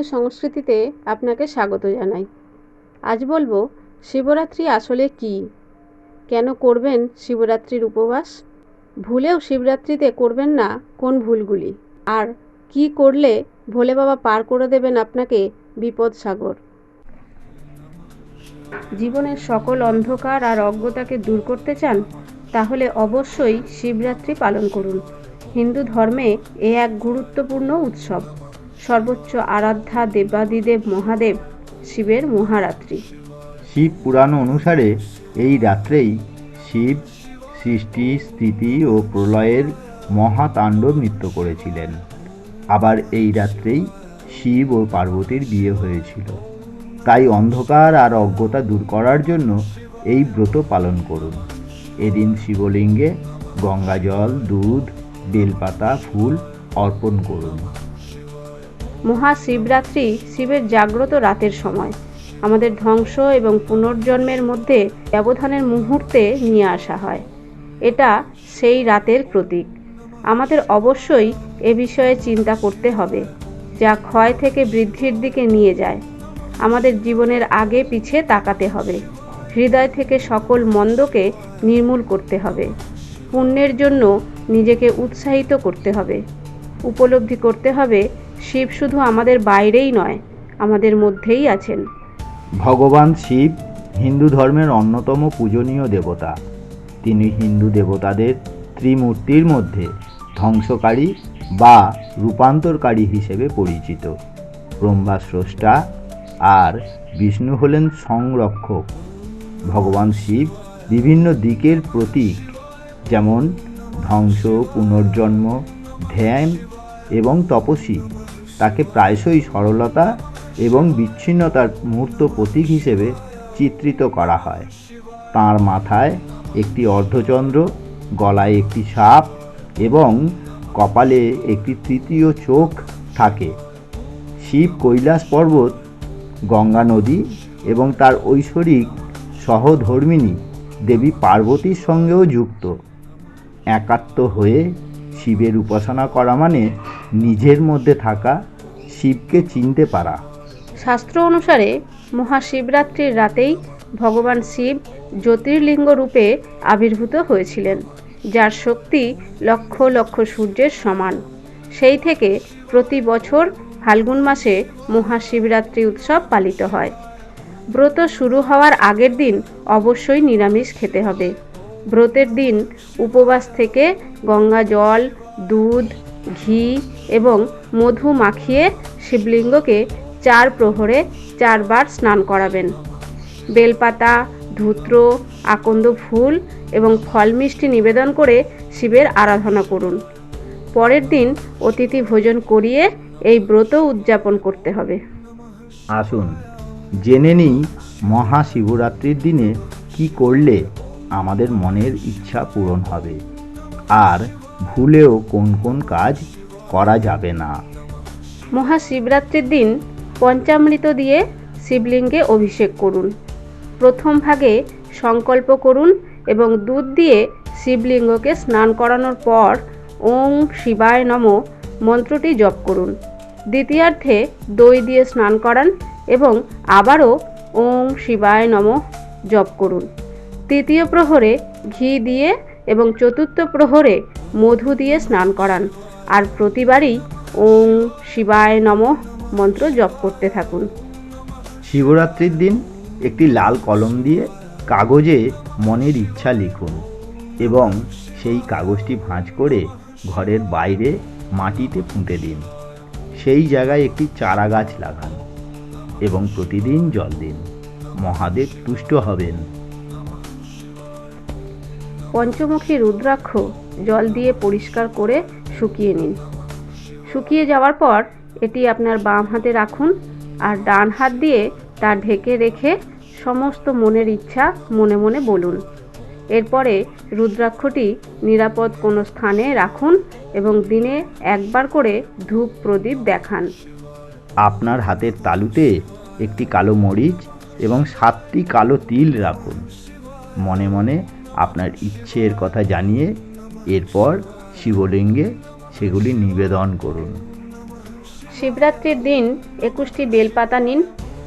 হিন্দু সংস্কৃতিতে আপনাকে স্বাগত জানাই। আজ বলব, শিবরাত্রি আসলে কী? কেন করবেন শিবরাত্রির উপবাস? ভুলেও শিবরাত্রিতে করবেন না কোন ভুলগুলি? আর কি করলে ভোলে বাবা পার করে দেবেন আপনাকে বিপদ সাগর? জীবনের সকল অন্ধকার আর অজ্ঞতাকে দূর করতে চান, তাহলে অবশ্যই শিবরাত্রি পালন করুন। হিন্দু ধর্মে এ এক গুরুত্বপূর্ণ উৎসব। সর্বোচ্চ আরাধ্যা দেবাদিদেব মহাদেব শিবের মহারাত্রি। শিব পুরাণ অনুসারে এই রাত্রেই শিব, সৃষ্টি, স্থিতি ও প্রলয়ের মহাতাণ্ডব নৃত্য করেছিলেন। আবার এই রাত্রেই শিব ও পার্বতীর বিয়ে হয়েছিল। তাই অন্ধকার আর অজ্ঞতা দূর করার জন্য এই ব্রত পালন করুন। এদিন শিবলিঙ্গে গঙ্গাজল, দুধ, বেলপাতা, ফুল অর্পণ করুন। মহাশিবরাত্রি শিবের জাগ্রত রাতের সময়। আমাদের ধ্বংস এবং পুনর্জন্মের মধ্যে ব্যবধানের মুহূর্তে নিয়ে আসা হয়। এটা সেই রাতের প্রতীক। আমাদের অবশ্যই এ বিষয়ে চিন্তা করতে হবে, যা ক্ষয় থেকে বৃদ্ধির দিকে নিয়ে যায়। আমাদের জীবনের আগে পিছে তাকাতে হবে। হৃদয় থেকে সকল মন্দকে নির্মূল করতে হবে। পুণ্যের জন্য নিজেকে উৎসাহিত করতে হবে। উপলব্ধি করতে হবে শিব শুধু আমাদের বাইরেই নয়, আমাদের মধ্যেই আছেন। ভগবান শিব হিন্দু ধর্মের অন্যতম পূজনীয় দেবতা। তিনি হিন্দু দেবতাদের ত্রিমূর্তির মধ্যে ধ্বংসকারী বা রূপান্তরকারী হিসেবে পরিচিত। ব্রহ্মা স্রষ্টা আর বিষ্ণু হলেন সংরক্ষক। ভগবান শিব বিভিন্ন দিকের প্রতীক, যেমন ধ্বংস, পুনর্জন্ম, ধ্যান তপস্বী। তাকে প্রায়শই সরলতা এবং বিচ্ছিন্নতার মূর্ত প্রতীক হিসেবে চিত্রিত করা হয়। তার মাথায় একটি অর্ধচন্দ্র, গলায় একটি সাপ এবং কপালে একটি তৃতীয় চোখ থাকে। শিব কৈলাস পর্বত, গঙ্গা নদী এবং তার ঐশ্বরিক সহধর্মিণী দেবী পার্বতীর সঙ্গেও যুক্ত। একাত্ম হয়ে শিবের উপাসনা করা মানে নিজের মধ্যে থাকা শিবকে চিনতে পারা। শাস্ত্র অনুসারে মহাশিবরাত্রির রাতেই ভগবান শিব জ্যোতির্লিঙ্গ রূপে আবির্ভূত হয়েছিলেন, যার শক্তি লক্ষ লক্ষ সূর্যের সমান। সেই থেকে প্রতি বছর ফাল্গুন মাসে মহাশিবরাত্রি উৎসব পালিত হয়। ব্রত শুরু হওয়ার আগের দিন অবশ্যই নিরামিষ খেতে হবে। ব্রতের দিন উপবাস থেকে গঙ্গা জল, দুধ, ঘি এবং মধু মাখিয়ে শিবলিঙ্গকে চার প্রহরে চারবার স্নান করাবেন। বেলপাতা, ধূত্র, আকন্দ ফুল এবং ফল মিষ্টি নিবেদন করে শিবের আরাধনা করুন। পরের দিন অতিথি ভোজন করিয়ে এই ব্রত উদযাপন করতে হবে। আসুন, জেনে নিই মহাশিবরাত্রির দিনে কি করলে আমাদের মনের ইচ্ছা পূরণ হবে। আর ভুলেও কোন কোন কাজ করা যাবে না। মহাশিবরাত্রির দিন পঞ্চামৃত দিয়ে শিবলিঙ্গে অভিষেক করুন। প্রথম ভাগে সংকল্প করুন এবং দুধ দিয়ে শিবলিঙ্গকে স্নান করানোর পর ওং শিবায় নম মন্ত্রটি জপ করুন। দ্বিতীয়ার্ধে দই দিয়ে স্নান করান এবং আবারও ওং শিবায় নম জপ করুন। তৃতীয় প্রহরে ঘি দিয়ে এবং চতুর্থ প্রহরে মধু দিয়ে স্নান করান। আর প্রতিবারই ওং শিবায় নম মন্ত্র জপ করতে থাকুন। শিবরাত্রির দিন একটি লাল কলম দিয়ে কাগজে মনের ইচ্ছা লিখুন এবং সেই কাগজটি ভাঁজ করে ঘরের বাইরে মাটিতে পুঁতে দিন। সেই জায়গায় একটি চারা গাছ লাগান এবং প্রতিদিন জল দিন। মহাদেব তুষ্ট হবেন। পঞ্চমুখী রুদ্রাক্ষ জল দিয়ে পরিষ্কার করে শুকিয়ে নিন। শুকিয়ে যাওয়ার পর এটি আপনার বাম হাতে রাখুন আর ডান হাত দিয়ে তা ঢেকে রেখে সমস্ত মনের ইচ্ছা মনে মনে বলুন। এরপরে রুদ্রাক্ষটি নিরাপদ কোনো স্থানে রাখুন এবং দিনে একবার করে ধূপ প্রদীপ দেখান। আপনার হাতের তালুতে একটি কালো মরিচ এবং সাতটি কালো তিল রাখুন। মনে মনে আপনার ইচ্ছের কথা জানিয়ে এরপর শিবলিঙ্গে সেগুলি নিবেদন করুন। শিবরাত্রির দিন একুশটি বেলপাতা নিন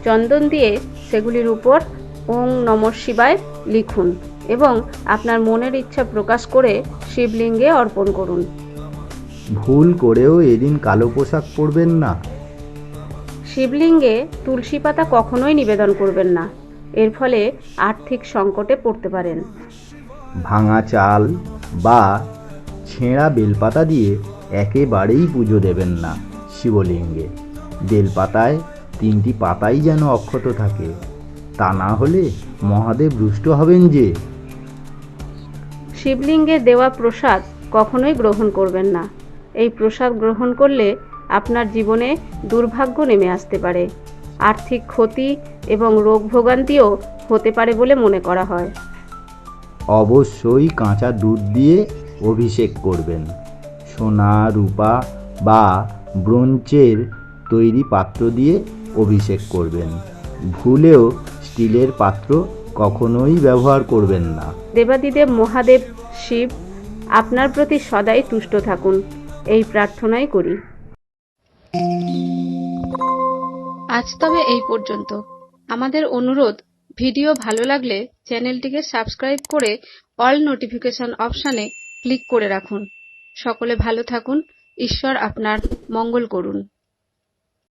চন্দন দিয়ে সেগুলির উপর ওং নম শিবায় লিখুন এবং আপনার মনের ইচ্ছা প্রকাশ করে শিবলিঙ্গে অর্পণ করুন। ভুল করেও এদিন কালো পোশাক পরবেন না। শিবলিঙ্গে তুলসী পাতা কখনোই নিবেদন করবেন না এর ফলে আর্থিক সংকটে পড়তে পারেন। ভাঙা চাল বা ছেঁড়া বেলপাতা দিয়ে একেবারেই পুজো দেবেন না শিবলিঙ্গে। বেলপাতায় তিনটি পাতাই যেন অক্ষত থাকে, তা না হলে মহাদেব রুষ্ট হবেন যে। শিবলিঙ্গে দেওয়া প্রসাদ কখনোই গ্রহণ করবেন না। এই প্রসাদ গ্রহণ করলে আপনার জীবনে দুর্ভাগ্য নেমে আসতে পারে। আর্থিক ক্ষতি এবং রোগ ভোগান্তিও হতে পারে বলে মনে করা হয়। অবশ্যই কাঁচা দুধ দিয়ে অভিষেক করবেন। সোনা রূপা বা ব্রোঞ্চের তৈরি পাত্র দিয়ে অভিষেক করবেন। ভুলেও স্টিলের পাত্র কখনোই ব্যবহার করবেন না। দেবাদিদেব মহাদেব শিব আপনার প্রতি সদাই তুষ্ট থাকুন। এই প্রার্থনাই করি। আজ তবে এই পর্যন্ত। আমাদের অনুরোধ ভিডিও ভালো লাগলে চ্যানেলটিকে সাবস্ক্রাইব করে অল নোটিফিকেশন অপশানে ক্লিক করে রাখুন। সকলে ভালো থাকুন, ঈশ্বর আপনার মঙ্গল করুন।